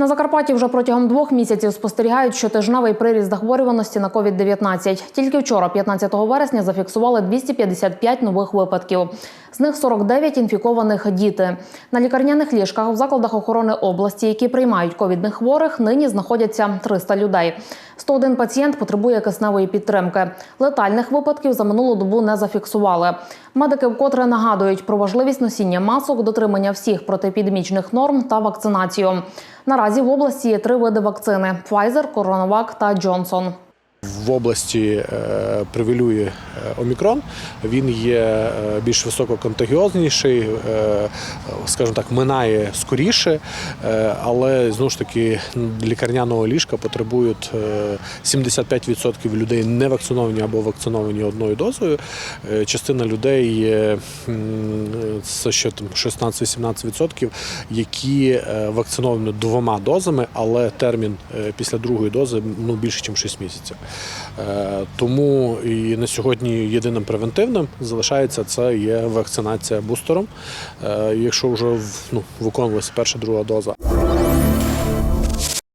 На Закарпатті вже протягом двох місяців спостерігають щотижневий приріст захворюваності на COVID-19. Тільки вчора, 15 вересня, зафіксували 255 нових випадків. З них 49 інфікованих діти. На лікарняних ліжках в закладах охорони області, які приймають ковідних хворих, нині знаходяться 300 людей. 101 пацієнт потребує кисневої підтримки. Летальних випадків за минулу добу не зафіксували. Медики вкотре нагадують про важливість носіння масок, дотримання всіх протиепідемічних норм та вакцинацію. Наразі в області є три види вакцини: Pfizer, CoronaVac та Johnson. В області е, превалює е, омікрон. Він є е, більш висококонтагіозніший, скажімо так, минає скоріше, але знову ж таки лікарняного ліжка потребують е, 75% людей не вакциновані або вакциновані одною дозою. Частина людей це ще там 16-18%, які вакциновані двома дозами, але термін після другої дози ну більше, ніж 6 місяців. Е, Тому і на сьогодні єдиним превентивним залишається це є вакцинація бустером. Е, Якщо вже ну, виконувалася перша друга доза.